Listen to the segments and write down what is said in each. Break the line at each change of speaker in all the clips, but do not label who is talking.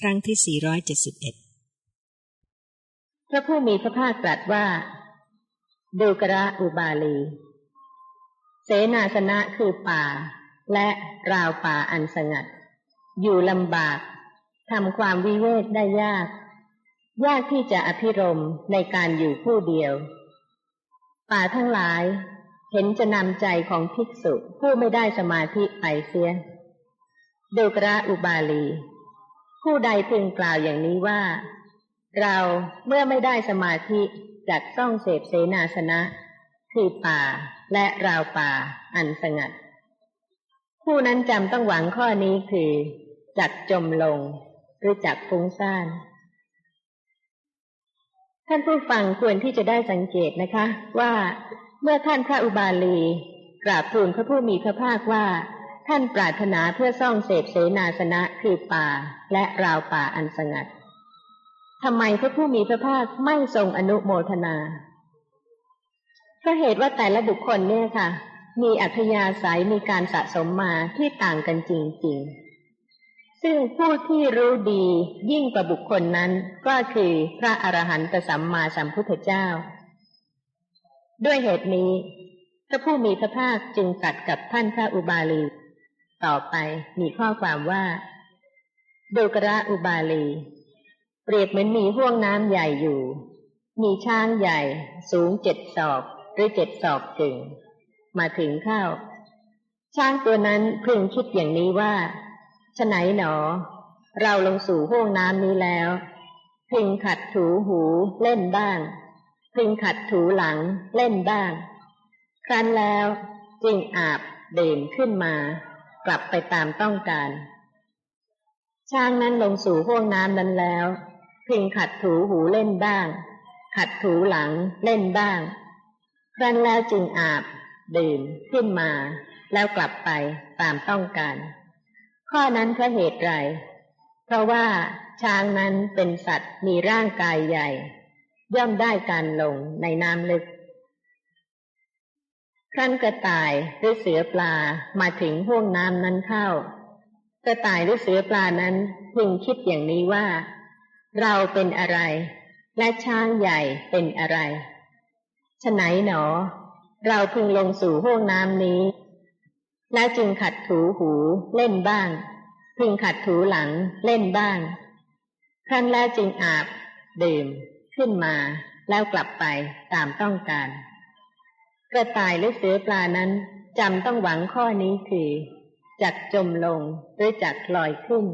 ครั้งที่ 471
พระผู้มีพระภาคตรัสว่า ดูกระอุบาลี เสนาสนะคือป่า และราวป่าอันสงัด อยู่ลำบากทำความวิเวกได้ยาก ยากที่จะอภิรมในการอยู่ผู้เดียว ป่าทั้งหลายเห็นจะนำใจของภิกษุผู้ไม่ได้สมาธิไปเสียดูกระอุบาลี ผู้ใดพึงกล่าวอย่างนี้ว่า เราเมื่อไม่ได้สมาธิจากต้องเสพเสนาสนะ คือป่าและราวป่าอันสงัด ผู้นั้นจำต้องหวังข้อนี้คือ จักจมลง หรือจักฟุ้งซ่านท่านผู้ฟังควรที่จะได้สังเกตนะคะ ว่าเมื่อท่านพระอุบาลีกราบทูลพระผู้มีพระภาคว่า ท่านปรารถนาเพื่อซ่องเสพเสนาสนะคือป่าและราวป่าอันสงัดทำไมพระผู้มีพระภาคไม่ทรงอนุโมทนาเพราะเหตุว่าแต่ละบุคคลเนี่ยค่ะ มีอัธยาศัยมีการสะสมมาที่ต่างกันจริงๆ ซึ่งผู้ที่รู้ดียิ่งกว่าบุคคลนั้นก็คือพระอรหันตสัมมาสัมพุทธเจ้า ด้วยเหตุนี้พระผู้มีพระภาคจึงตรัสกับท่านพระอุบาลี ต่อไปมีข้อความว่า ดูกระอุบาลี เปรียบเหมือนมีห่วงน้ำใหญ่อยู่ มีช้างใหญ่ สูงเจ็ดศอกหรือเจ็ดศอกกึ่ง มาถึงเข้า ช้างตัวนั้นพึงคิดอย่างนี้ว่าฉไหนหนอ เราลงสู่ห่วงน้ำนี้แล้ว พึงขัดถูหูเล่นบ้าง พึงขัดถูหลังเล่นบ้าง ครั้นแล้วจึงอาบเดินขึ้นมา กลับไปตามต้องการ ช้างนั้นลงสู่ห่วงน้ำนั้นแล้วพึงขัดถูหูเล่นบ้าง ขัดถูหลังเล่นบ้าง ครั้นแล้วจึงอาบ ดื่มขึ้นมา แล้วกลับไปตามต้องการ ข้อนั้นเพราะเหตุไร เพราะว่าช้างนั้นเป็นสัตว์มีร่างกายใหญ่ ย่อมได้การลงในน้ำลึก ครั้นกระต่ายหรือเสือปลามาถึงห่วงน้ำนั้นเข้า กระต่ายหรือเสือปลานั้นพึงคิดอย่างนี้ว่า เราเป็นอะไร และช้างใหญ่เป็นอะไรฉไหนหนอ เราพึงลงสู่ห้วงน้ำนี้ แล้วจึงขัดถูหูเล่นบ้าง พึงขัดถูหลังเล่นบ้าง ครั้นแล้วจึงอาบดื่มขึ้นมาแล้วกลับไปตามต้องการ กระต่ายหรือเสือปลานั้นจำต้องหวังข้อนี้คือจักจมลงหรือจักลอยขึ้น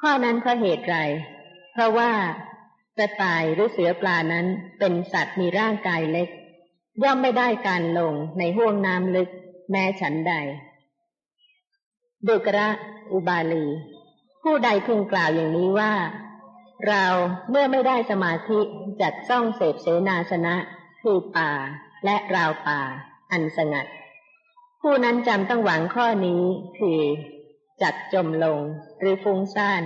ข้อนั้นเพราะเหตุไร เพราะว่ากระต่ายหรือเสือปลานั้นเป็นสัตว์มีร่างกายเล็ก ย่อมไม่ได้การลงในห้วงน้ำลึกแม้ฉันใด ดุกระอุบาลี ผู้ใดพึงกล่าวอย่างนี้ว่า เราเมื่อไม่ได้สมาธิจัดซ่องเสพเสนาสนะคือป่า และราวป่า อันสงัด ผู้นั้นจำต้องหวังข้อนี้คือจัดจมลงหรือฟุ้งซ่าน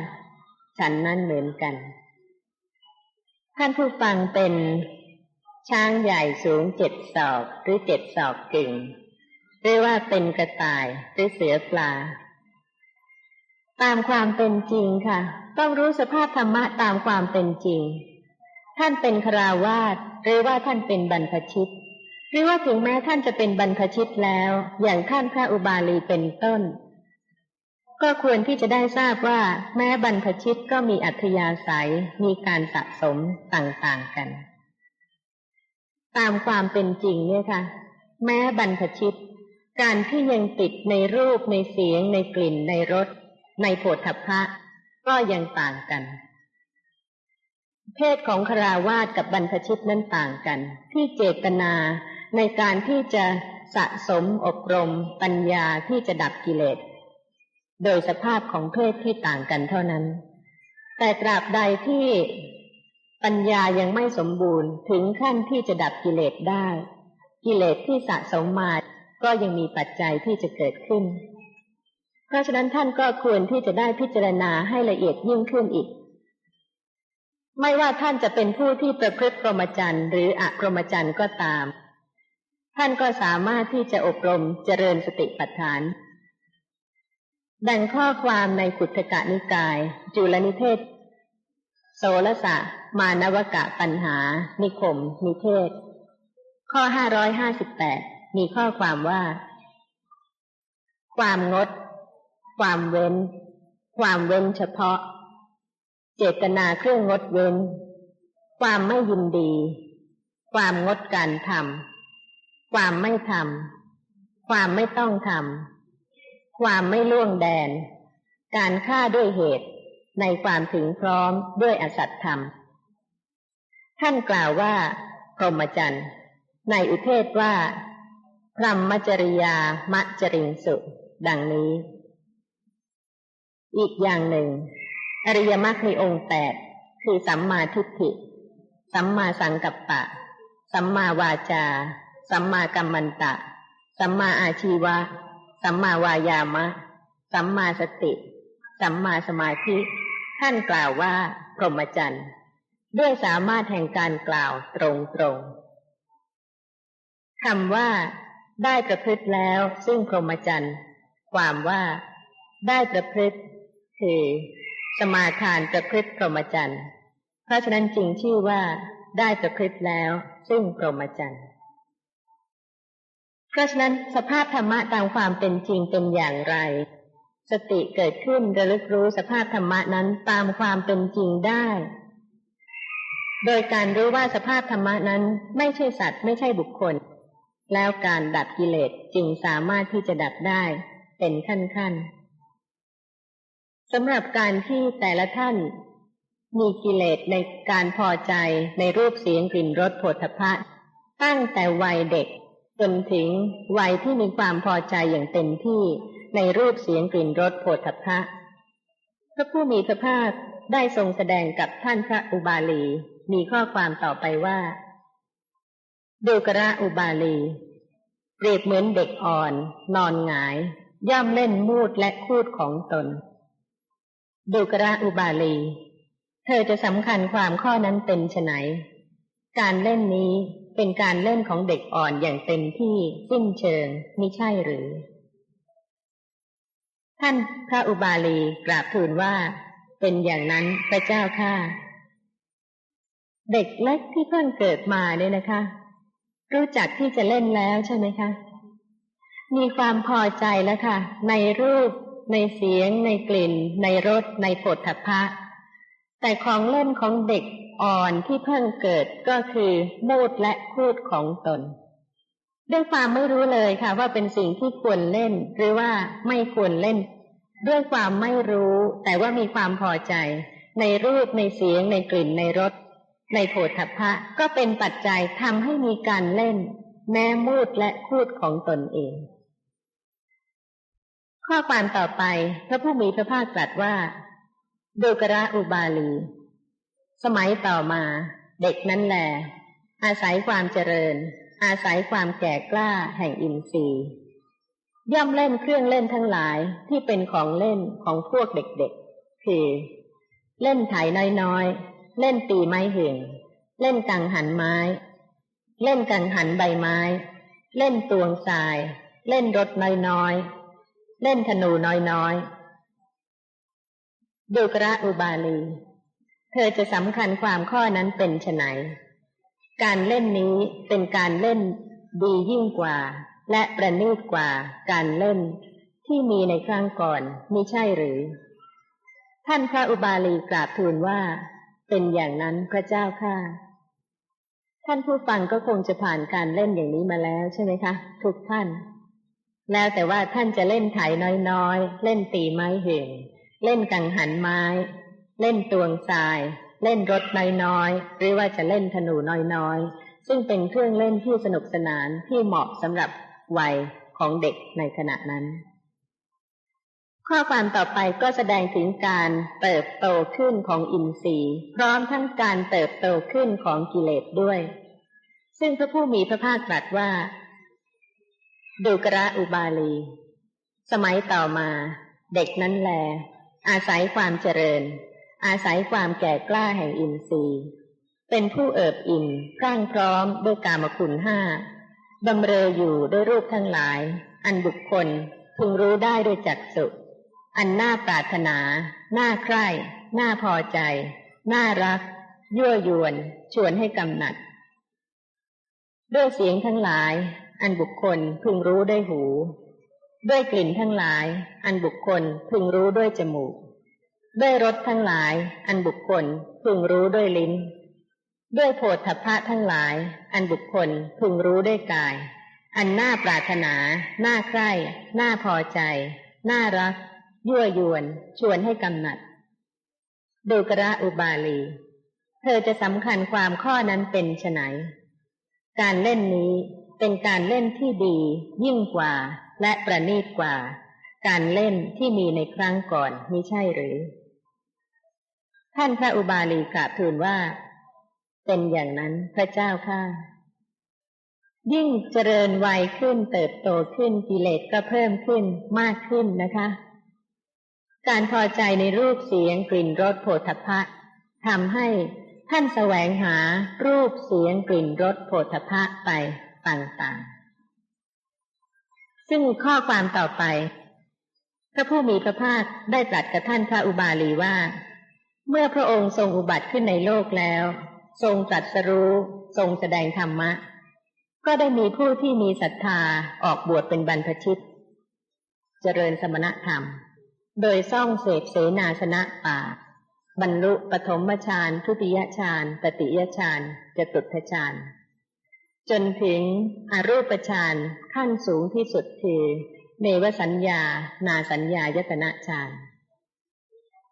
ฉันนั้นเหมือนกัน ท่านผู้ฟังเป็นช้างใหญ่สูงเจ็ดศอกหรือเจ็ดศอกกึ่งเรียกว่าเป็นกระต่ายหรือเสือปลา ตามความเป็นจริงค่ะ ต้องรู้สภาพธรรมะตามความเป็นจริง ท่านเป็นคราวาสหรือว่าท่านเป็นบรรพชิต หรือว่าถึงแม้ท่านจะเป็นบรรพชิตแล้ว อย่างท่านพระอุบาลีเป็นต้น ก็ควรที่จะได้ทราบว่า แม้บรรพชิตก็มีอัธยาศัยมีการสะสมต่างๆกัน ตามความเป็นจริงเนี่ยค่ะ แม้บรรพชิต การที่ยังติดในรูปในเสียง ในกลิ่นในรสในโผฏฐัพพะ ก็ยังต่างกันเพศของคราวาสกับบรรพชิตนั้นต่างกัน ที่เจตนา ในการที่จะสะสมอบรมปัญญาที่จะดับกิเลส โดยสภาพของเพศที่ต่างกันเท่านั้น แต่ตราบใดที่ปัญญายังไม่สมบูรณ์ถึงขั้นที่จะดับกิเลสได้ กิเลสที่สะสมมาก็ยังมีปัจจัยที่จะเกิดขึ้น เพราะฉะนั้นท่านก็ควรที่จะได้พิจารณาให้ละเอียดยิ่งขึ้นอีก ไม่ว่าท่านจะเป็นผู้ที่ประพฤติพรมจรรย์หรืออพรมจรรย์ก็ตาม ท่านก็สามารถที่จะอบรมเจริญสติปัฏฐาน ดังข้อความในขุทกะนิกาย จุลนิเทศ โสรสะ มานวกะปัญหา นิคม นิเทศ ข้อห้าร้อยห้าสิบแปดมีข้อความว่า ความงด ความเว้น ความเว้นเฉพาะ เจตนาเครื่องงดเว้น ความไม่ยินดี ความงดการทำ ความไม่ทำความไม่ต้องทำความไม่ล่วงแดน การฆ่าด้วยเหตุในความถึงพร้อมด้วยอสัตธรรม ท่านกล่าวว่าพรหมจรรย์ในอุเทศว่าพรหมจริยามะจริงสุ ดังนี้ อีกอย่างหนึ่ง อริยมรรคในองค์แปดคือสัมมาทิฏฐิ สัมมาสังกัปปะ สัมมาวาจา สัมมากัมมันตะ สัมมาอาชีวะ สัมมาวายามะ สัมมาสติ สัมมาสมาธิ ท่านกล่าวว่าพรหมจรรย์ด้วยสามารถแห่งการกล่าวตรงตรงคำว่า ได้ประพฤติแล้วซึ่งพรหมจรรย์ความว่า ได้ประพฤติ คือ สมาทานประพฤติพรหมจรรย์เพราะฉะนั้นจึงชื่อว่า ได้ประพฤติแล้วซึ่งพรหมจรรย์ เพราะฉะนั้นสภาพธรรมะตามความเป็นจริงเป็นอย่างไร สติเกิดขึ้นระลึกรู้สภาพธรรมะนั้นตามความเป็นจริงได้ โดยการรู้ว่าสภาพธรรมะนั้นไม่ใช่สัตว์ไม่ใช่บุคคล แล้วการดับกิเลสจึงสามารถที่จะดับได้เป็นขั้นๆสำหรับการที่แต่ละท่านมีกิเลสในการพอใจในรูปเสียงกลิ่นรสผลพะตั้งแต่วัยเด็ก จนถึงวัยที่มีความพอใจอย่างเต็มที่ในรูปเสียงกลิ่นรสโผฏฐัพพะพระผู้มีพระภาคได้ทรงแสดงกับท่านพระอุบาลี มีข้อความต่อไปว่าดูกระอุบาลี เปรียบเหมือนเด็กอ่อน นอนหงาย ย่อมเล่นมูดและคูดของตน ดูกระอุบาลี เธอจะสำคัญความข้อนั้นเป็นไฉนการเล่นนี้ เป็นการเล่นของเด็กอ่อนอย่างเต็มที่สิ้นเชิงมิใช่หรือ ท่านพระอุบาลีกราบทูลว่า เป็นอย่างนั้นพระเจ้าข้าเด็กเล็กที่เพิ่งเกิดมาเนี่ยนะคะ รู้จักที่จะเล่นแล้วใช่ไหมคะ มีความพอใจแล้วค่ะ ในรูป ในเสียง ในกลิ่น ในรสในผลถภะ แต่ของเล่นของเด็กอ่อนที่เพิ่งเกิดก็คือมูดและคูดของตน ด้วยความไม่รู้เลยค่ะ ว่าเป็นสิ่งที่ควรเล่น หรือว่าไม่ควรเล่น ด้วยความไม่รู้ แต่ว่ามีความพอใจ ในรูปในเสียง ในกลิ่นในรสในโผฏฐัพพะก็เป็นปัจจัยทำให้มีการเล่น แม้มูดและคูดของตนเอง ข้อความต่อไปพระผู้มีพระภาคตรัสว่า ดูกระอุบาลี สมัยต่อมา เด็กนั้นแหลอาศัยความเจริญ อาศัยความแก่กล้าแห่งอินทรีย์ ย่อมเล่นเครื่องเล่นทั้งหลายที่เป็นของเล่นของพวกเด็กๆ คือ เล่นไถน้อยๆ เล่นตีไม้เหื่งเล่นกังหันไม้ เล่นกังหันใบไม้ เล่นตวงทราย เล่นรถน้อยๆ เล่นธนูน้อยๆ ดูกระอุบาลี เธอจะสำคัญความข้อนั้นเป็นไฉนการเล่นนี้เป็นการเล่นดียิ่งกว่า และประณีตกว่าการเล่นที่มีในครั้งก่อนมิใช่หรือ ท่านพระอุบาลีกราบทูลว่า เป็นอย่างนั้นพระเจ้าข้าท่านผู้ฟังก็คงจะผ่านการเล่นอย่างนี้มาแล้วใช่ไหมคะ ทุกท่าน แล้วแต่ว่าท่านจะเล่นไถน้อยๆ เล่นตีไม้เหง เล่นกังหันไม้ เล่นตวงทราย เล่นรถน้อยๆหรือว่าจะเล่นธนูน้อยๆ ซึ่งเป็นเครื่องเล่นที่สนุกสนานที่เหมาะสำหรับวัยของเด็กในขณะนั้น ข้อความต่อไปก็แสดงถึงการเติบโตขึ้นของอินทรีย์พร้อมทั้งการเติบโตขึ้นของกิเลสด้วย ซึ่งพระผู้มีพระภาคตรัสว่า ดูกระอุบาลี สมัยต่อมา เด็กนั้นแล อาศัยความเจริญ อาศัยความแก่กล้าแห่งอินทรีย์ เป็นผู้เอิบอิ่มพรั่งพร้อมด้วยกามคุณห้าบำเรออยู่ด้วยรูปทั้งหลาย อันบุคคลพึงรู้ได้ด้วยจักสุอันน่าปรารถนา น่าใคร่ น่าพอใจ น่ารัก ยั่วยวน ชวนให้กำหนัด ด้วยเสียงทั้งหลาย อันบุคคลพึงรู้ได้หู ด้วยกลิ่นทั้งหลาย อันบุคคลพึงรู้ด้วยจมูก ด้วยรสทั้งหลาย อันบุคคลพึงรู้ด้วยลิ้น ด้วยโผฏฐัพพะทั้งหลาย อันบุคคลพึงรู้ด้วยกาย อันน่าปรารถนา น่าใคร่ น่าพอใจ น่ารัก ยั่วยวน ชวนให้กำหนัด ดูกระอุบาลี เธอจะสำคัญความข้อนั้นเป็นไฉนการเล่นนี้เป็นการเล่นที่ดียิ่งกว่า และประณีตกว่า การเล่นที่มีในครั้งก่อนมิใช่หรือ ท่านพระอุบาลีกราบทูลว่า เป็นอย่างนั้นพระเจ้าข้ายิ่งเจริญวัยขึ้นเติบโตขึ้นกิเลสก็เพิ่มขึ้นมากขึ้นนะคะ การพอใจในรูปเสียงกลิ่นรสโผฏฐัพพะทำให้ท่านแสวงหารูปเสียงกลิ่นรสโผฏฐัพพะไปต่างๆ ซึ่งข้อความต่อไป พระผู้มีพระภาคได้ตรัสกับท่านพระอุบาลีว่า เมื่อพระองค์ทรงอุบัติขึ้นในโลกแล้ว ทรงตรัสรู้ทรงแสดงธรรมะ ก็ได้มีผู้ที่มีศรัทธาออกบวชเป็นบรรพชิต เจริญสมณธรรม โดยซ่องเสพเสนาสนะป่า บรรลุปฐมฌานทุติยฌานตติยฌานจตุตฌาน จนถึงอรูปฌานขั้นสูงที่สุดคือเนวสัญญา นาสัญญายตนะฌาน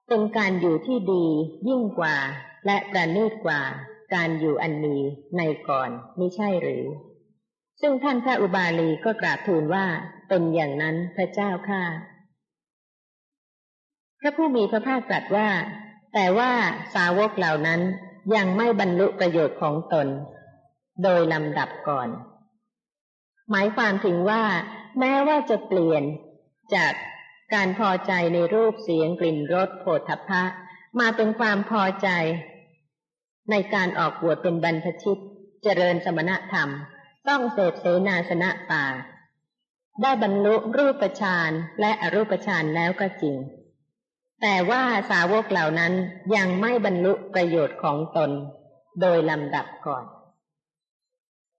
เป็นการอยู่ที่ดียิ่งกว่า และประณีตกว่าการอยู่อันมีในก่อนไม่ใช่หรือ ซึ่งท่านพระอุบาลีก็กราบทูลว่าเป็นอย่างนั้นพระเจ้าข้าพระผู้มีพระภาคตรัสว่า แต่ว่าสาวกเหล่านั้นยังไม่บรรลุประโยชน์ของตน โดยลำดับก่อน หมายความถึงว่า แม้ว่าจะเปลี่ยนจากการพอใจในรูปเสียงกลิ่นรสโผฏฐัพพะมาเป็นความพอใจ ในการออกบวชเป็นบรรพชิต เจริญสมณธรรม ต้องเสพเสนาสนะป่า ได้บรรลุรูปฌานและอรูปฌานแล้วก็จริง แต่ว่าสาวกเหล่านั้นยังไม่บรรลุประโยชน์ของตน โดยลำดับก่อน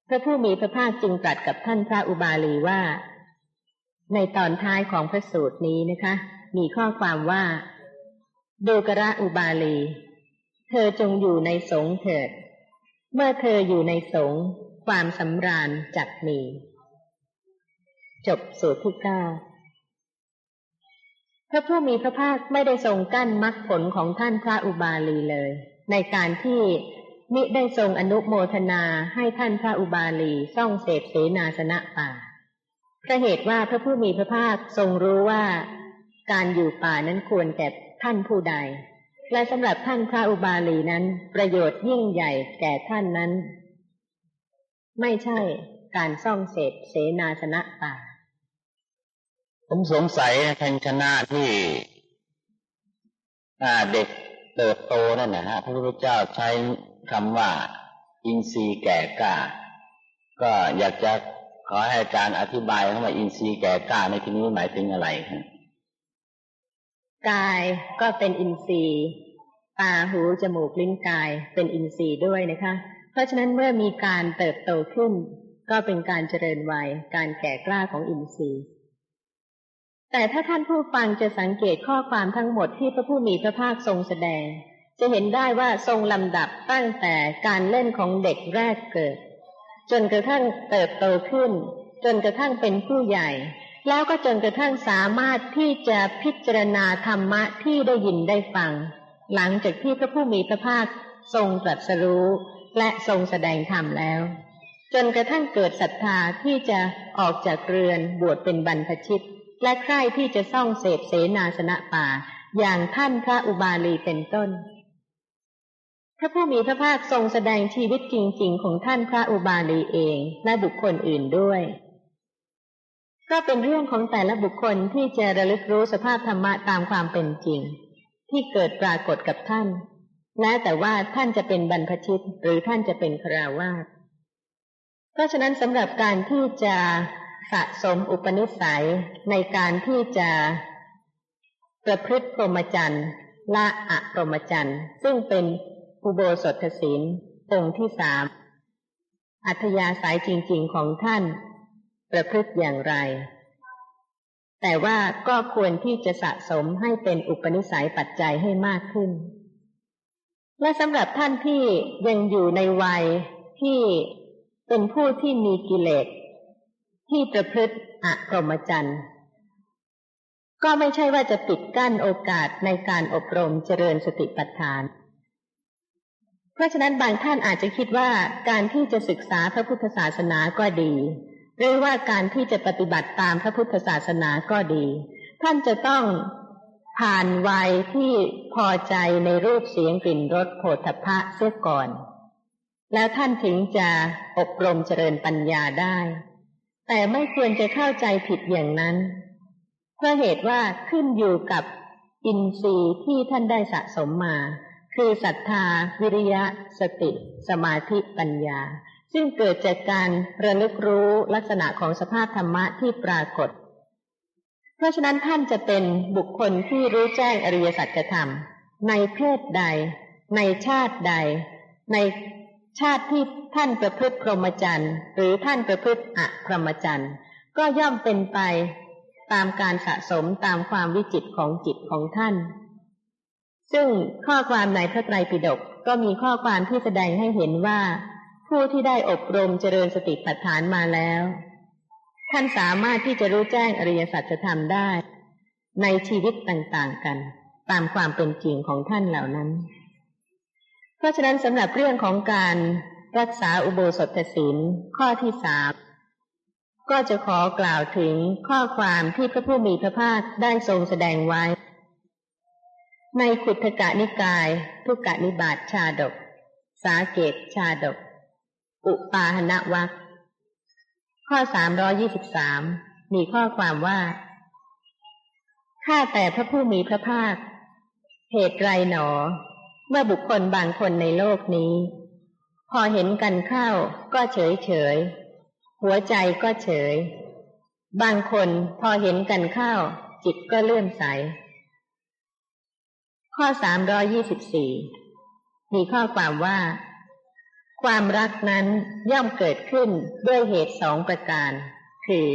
พระผู้มีพระภาคจึงตรัสกับท่านพระอุบาลีว่า ในตอนท้ายของพระสูตรนี้นะคะ มีข้อความว่าโดกระอุบาลี เธอจงอยู่ในสงเถิด เมื่อเธออยู่ในสงความสำราญจักมี จบสูตรที่เก้าพระผู้มีพระภาคไม่ได้ทรงกั้นมรรคผลของท่านพระอุบาลีเลย ในการที่ มิได้ทรงอนุโมทนาให้ท่านพระอุบาลีซ่องเสพเสนาสนะป่าพระเหตุว่าพระผู้มีพระภาคทรงรู้ว่า การอยู่ป่านั้นควรแก่ท่านผู้ใด และสำหรับท่านพระอุบาลีนั้น ประโยชน์ยิ่งใหญ่แก่ท่านนั้น ไม่ใช่การซ่องเสพเสนาสนะป่า
ผมสงสัยท่านคณะที่เด็กเติบโตนั่นนะฮะพระพุทธเจ้าใช้ คำว่า อินทรีย์แก่กล้า ก็อยากจะขอให้อาจารย์อธิบายคำว่าอินทรีย์แก่กล้าในที่นี้หมายถึงอะไรครับ
กายก็เป็นอินทรีย์ตาหูจมูกลิ้นกายเป็นอินทรีย์ด้วยนะคะ เพราะฉะนั้นเมื่อมีการเติบโตขึ้น ก็เป็นการเจริญวัยการแก่กล้าของอินทรีย์แต่ถ้าท่านผู้ฟังจะสังเกตข้อความทั้งหมดที่พระผู้มีพระภาคทรงแสดง จะเห็นได้ว่าทรงลำดับตั้งแต่การเล่นของเด็กแรกเกิด จนกระทั่งเติบโตขึ้น จนกระทั่งเป็นผู้ใหญ่ แล้วก็จนกระทั่งสามารถที่จะพิจารณาธรรมะที่ได้ยินได้ฟัง หลังจากที่พระผู้มีพระภาคทรงตรัสรู้และทรงแสดงธรรมแล้ว จนกระทั่งเกิดศรัทธาที่จะออกจากเรือนบวชเป็นบรรพชิต และใคร่ที่จะซ่องเสพเสนาสนะป่า อย่างท่านพระอุบาลีเป็นต้น พระผู้มีพระภาคทรงแสดงชีวิตจริง ๆ ของท่านพระอุบาลีเองและบุคคลอื่นด้วย ก็เป็นเรื่องของแต่ละบุคคลที่จะระลึกรู้สภาพธรรมะตามความเป็นจริง ที่เกิดปรากฏกับท่านและแต่ว่าท่านจะเป็นบรรพชิตหรือท่านจะเป็นคราวาสเพราะฉะนั้นสำหรับการที่จะสะสมอุปนิสัยในการที่จะประพฤติพรหมจรรย์ละอะพรหมจรรย์ซึ่งเป็น อุโบสถศีลองค์ที่สามอัธยาศัยจริงๆของท่าน ประพฤติอย่างไร แต่ว่าก็ควรที่จะสะสมให้เป็นอุปนิสัยปัจจัยให้มากขึ้น และสำหรับท่านที่ยังอยู่ในวัยที่เป็นผู้ที่มีกิเลสที่ประพฤติอะพรมจรรย์ก็ไม่ใช่ว่าจะปิดกั้นโอกาสในการอบรมเจริญสติปัฏฐาน เพราะฉะนั้นบางท่านอาจจะคิดว่าการที่จะศึกษาพระพุทธศาสนาก็ดี หรือว่าการที่จะปฏิบัติตามพระพุทธศาสนาก็ดี ท่านจะต้องผ่านวัยที่พอใจในรูปเสียงกลิ่นรสโผฏฐพะเสียก่อน แล้วท่านถึงจะอบรมเจริญปัญญาได้ แต่ไม่ควรจะเข้าใจผิดอย่างนั้น เพราะเหตุว่าขึ้นอยู่กับอินทรีย์ที่ท่านได้สะสมมา คือศรัทธา วิริยะ สติ สมาธิปัญญา ซึ่งเกิดจากการระลึกรู้ลักษณะของสภาพธรรมะที่ปรากฏ เพราะฉะนั้นท่านจะเป็นบุคคลที่รู้แจ้งอริยสัจธรรม ในเพศใด ในชาติใด ในชาติที่ท่านประพฤติพรหมจรรย์หรือท่านประพฤติอะพรหมจรรย์ก็ย่อมเป็นไปตามการสะสมตามความวิจิตของจิตของท่าน ซึ่งข้อความในพระไตรปิฎกก็มีข้อความที่แสดงให้เห็นว่า ผู้ที่ได้อบรมเจริญสติปัฏฐานมาแล้ว ท่านสามารถที่จะรู้แจ้งอริยสัจธรรมได้ ในชีวิตต่างๆกัน ตามความเป็นจริงของท่านเหล่านั้น เพราะฉะนั้นสำหรับเรื่องของการรักษาอุโบสถศีลข้อที่สามก็จะขอกล่าวถึงข้อความที่พระผู้มีพระภาคได้ทรงแสดงไว้ ในขุทกะนิกาย ทุกกะนิบาตชาดก สาเกตชาดก อุปาหณวัคข้อสามรอยี่สิบสามมีข้อความว่าข้าแต่พระผู้มีพระภาค เหตุไรหนอ เมื่อบุคคลบางคนในโลกนี้ พอเห็นกันเข้าก็เฉยเฉย หัวใจก็เฉย บางคนพอเห็นกันเข้าจิตก็เลื่อมใส ข้อสามรอยี่สิบสี่มีข้อความว่า ความรักนั้นย่อมเกิดขึ้นด้วยเหตุสองประการ คือ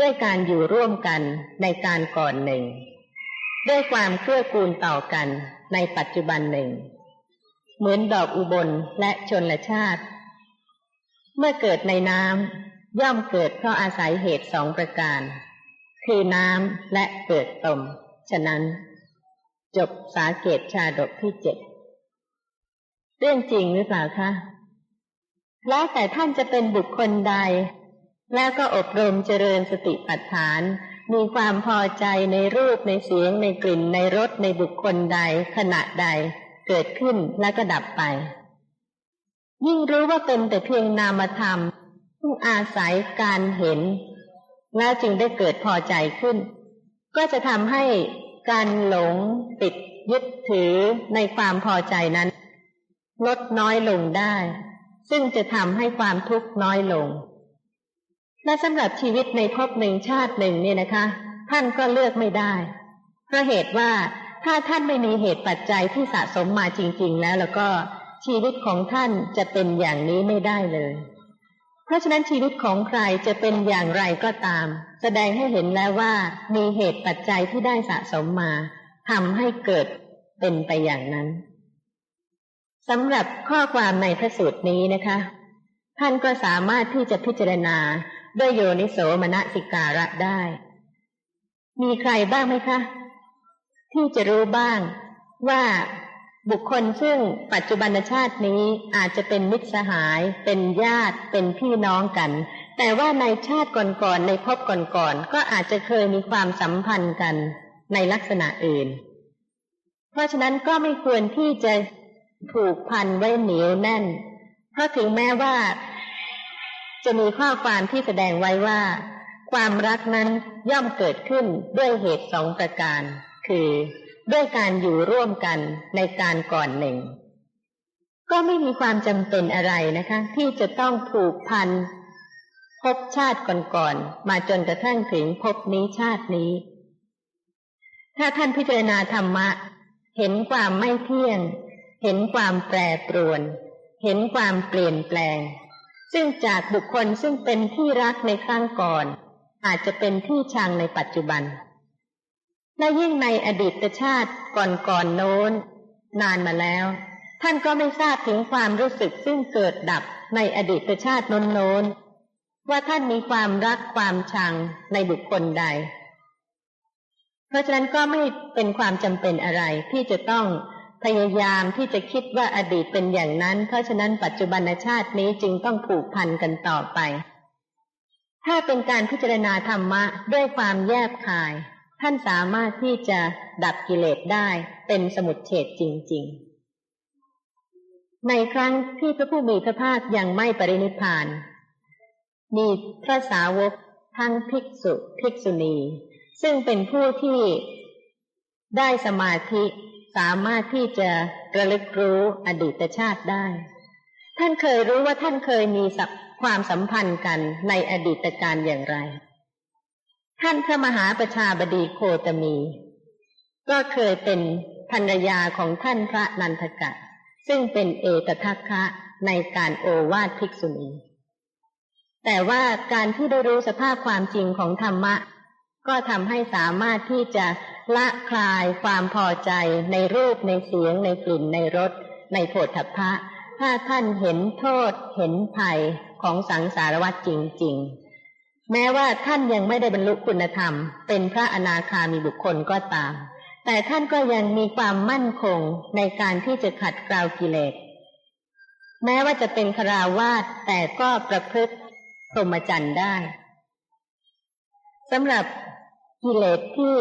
ด้วยการอยู่ร่วมกันในการก่อนหนึ่ง ด้วยความเครื่อกูลต่อกันในปัจจุบันหนึ่ง เหมือนดอกอุบลและชนละชาติ เมื่อเกิดในน้ำย่อมเกิดเพราะอาศัยเหตุสองประการ คือน้ำและเกิดตม ฉะนั้น จบสาเกตชาดกที่เจ็ดเรื่องจริงหรือเปล่าคะแล้วแต่ท่านจะเป็นบุคคลใด แล้วก็อบรมเจริญสติปัฏฐาน มีความพอใจในรูปในเสียงในกลิ่นในรสในบุคคลใด ขณะใดเกิดขึ้นและก็ดับไป ยิ่งรู้ว่าเป็นแต่เพียงนามธรรมซึ่งอาศัยการเห็น แล้วจึงได้เกิดพอใจขึ้น ก็จะทำให้ การหลงติดยึดถือในความพอใจนั้น ลดน้อยลงได้ ซึ่งจะทำให้ความทุกข์น้อยลง และสำหรับชีวิตในภพหนึ่งชาติหนึ่งเนี่ยนะคะ ท่านก็เลือกไม่ได้ เพราะเหตุว่าถ้าท่านไม่มีเหตุปัจจัยที่สะสมมาจริง ๆ แล้วแล้วก็ชีวิตของท่านจะเป็นอย่างนี้ไม่ได้เลย เพราะฉะนั้นชีวิตของใครจะเป็นอย่างไรก็ตาม แสดงให้เห็นแล้วว่ามีเหตุปัจจัยที่ได้สะสมมาทำให้เกิดเป็นไปอย่างนั้นสำหรับข้อความในพระสูตรนี้นะคะ ท่านก็สามารถที่จะพิจารณาด้วยโยนิโสมนสิการะได้ มีใครบ้างไหมคะ ที่จะรู้บ้างว่า บุคคลซึ่งปัจจุบันชาตินี้อาจจะเป็นมิตรสหาย เป็นญาติ เป็นพี่น้องกัน แต่ว่าในชาติก่อนๆ ในภพก่อนๆ ก็อาจจะเคยมีความสัมพันธ์กันในลักษณะอื่น เพราะฉะนั้นก็ไม่ควรที่จะผูกพันไว้เหนียวแน่น เพราะถึงแม้ว่า จะมีข้อความที่แสดงไว้ว่า ความรักนั้นย่อมเกิดขึ้นด้วยเหตุสองประการ คือ ด้วยการอยู่ร่วมกันในการก่อนหนึ่ง ก็ไม่มีความจำเป็นอะไรนะคะ ที่จะต้องผูกพันพบชาติก่อนๆมาจนกระทั่งถึงพบนี้ชาตินี้ ถ้าท่านพิจารณาธรรมะ เห็นความไม่เที่ยง เห็นความแปรปรวน เห็นความเปลี่ยนแปลง ซึ่งจากบุคคลซึ่งเป็นที่รักในครั้งก่อน อาจจะเป็นที่ชังในปัจจุบัน และยิ่งในอดีตชาติก่อนๆโน้น นานมาแล้ว ท่านก็ไม่ทราบถึงความรู้สึกซึ่งเกิดดับในอดีตชาติโน้นๆว่าท่านมีความรักความชังในบุคคลใด เพราะฉะนั้นก็ไม่เป็นความจำเป็นอะไรที่จะต้องพยายามที่จะคิดว่าอดีตเป็นอย่างนั้น เพราะฉะนั้นปัจจุบันชาตินี้จึงต้องผูกพันกันต่อไป ถ้าเป็นการพิจารณาธรรมะด้วยความแยบคาย ท่านสามารถที่จะดับกิเลสได้เป็นสมุดเฉดจริง ๆ ในครั้งที่พระผู้มีพระภาคยังไม่ปรินิพพาน มีพระสาวกทั้งภิกษุภิกษุณี ซึ่งเป็นผู้ที่ได้สมาธิสามารถที่จะระลึกรู้อดีตชาติได้ ท่านเคยรู้ว่าท่านเคยมีความสัมพันธ์กันในอดีตการอย่างไร ท่านพระมหาประชาบดีโคตมี ก็เคยเป็นภรรยาของท่านพระนันทกะ ซึ่งเป็นเอกทัคคะในการโอวาทภิกษุณีแต่ว่าการที่ได้รู้สภาพความจริงของธรรมะ ก็ทำให้สามารถที่จะละคลายความพอใจในรูปในเสียง ในกลิ่นในรสในโผฏฐัพพะ ถ้าท่านเห็นโทษเห็นภัยของสังสารวัฏจริง ๆ แม้ว่าท่านยังไม่ได้บรรลุคุณธรรม เป็นพระอนาคามีบุคคลก็ตาม แต่ท่านก็ยังมีความมั่นคงในการที่จะขัดเกลากิเลส แม้ว่าจะเป็นคราวาสแต่ก็ประพฤติพรหมจรรย์ได้สำหรับกิเลสที่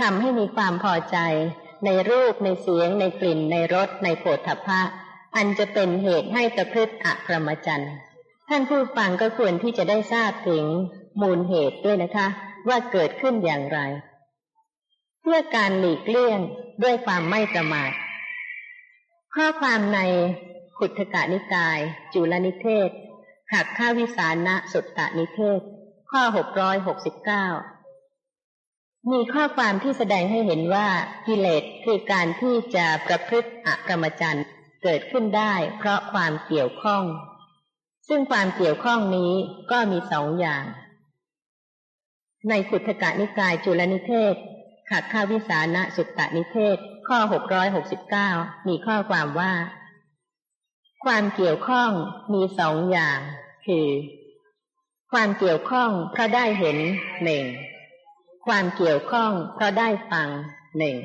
ทำให้มีความพอใจ ในรูปในเสียง ในกลิ่น ในรสในโผฏฐัพพะ อันจะเป็นเหตุให้ประพฤติอะพรหมจรรย์ ท่านผู้ฟังก็ควรที่จะได้ทราบถึงมูลเหตุด้วยนะคะ ว่าเกิดขึ้นอย่างไร เพื่อการหลีกเลี่ยงด้วยความไม่ประมาท ข้อความในขุทกานิกาย จุลนิเทศขักข้าวิสานะสุตตนิเทศ ข้อหกร้อยหกสิบเก้ามีข้อความที่แสดงให้เห็นว่ากิเลสคือการที่จะประพฤติอกรรมจัร์เกิดขึ้นได้เพราะความเกี่ยวข้อง ซึ่งความเกี่ยวข้องนี้ก็มีสองอย่าง ในขุทกานิกายจุลนิเทศขัดข้าวิสานะสุตตนิเทศ ข้อหกร้อยหกสิบเก้ามีข้อความว่า ความเกี่ยวข้องมีสองอย่าง คือ ความเกี่ยวข้องเพราะได้เห็นหนึ่ง ความเกี่ยวข้องเพราะได้ฟังหนึ่ง